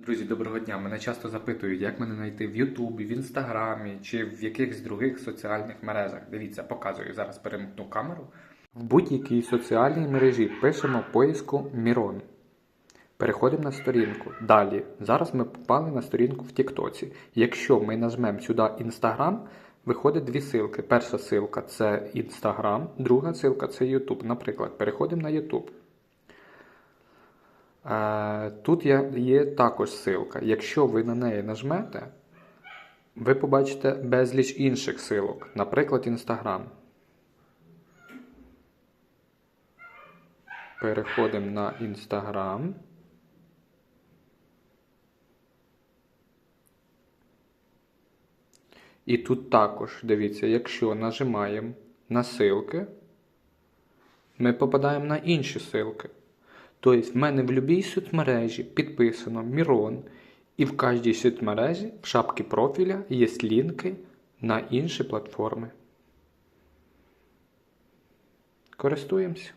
Друзі, доброго дня! Мене часто запитують, як мене знайти в Ютубі, в Інстаграмі чи в якихось других соціальних мережах. Дивіться, показую. Зараз перемкну камеру. В будь-якій соціальній мережі пишемо в поиску Мірон. Переходимо на сторінку. Далі. Зараз ми попали на сторінку в Тіктоці. Якщо ми нажмемо сюди Інстаграм, виходить дві ссылки. Перша ссылка це Інстаграм, друга ссылка це Ютуб. Наприклад, переходимо на Ютуб. Е, Тут є, є також ссылка. Якщо ви на неї нажмете, ви побачите безліч інших ссылок, наприклад, Instagram. Переходимо на Instagram. І тут також, дивіться, якщо нажимаємо на ссылки, ми попадаємо на інші ссылки. Тобто в мене в будь-якій соцмережі підписано Мірон, і в кожній соцмережі в шапці профіля є лінки на інші платформи. Користуємося.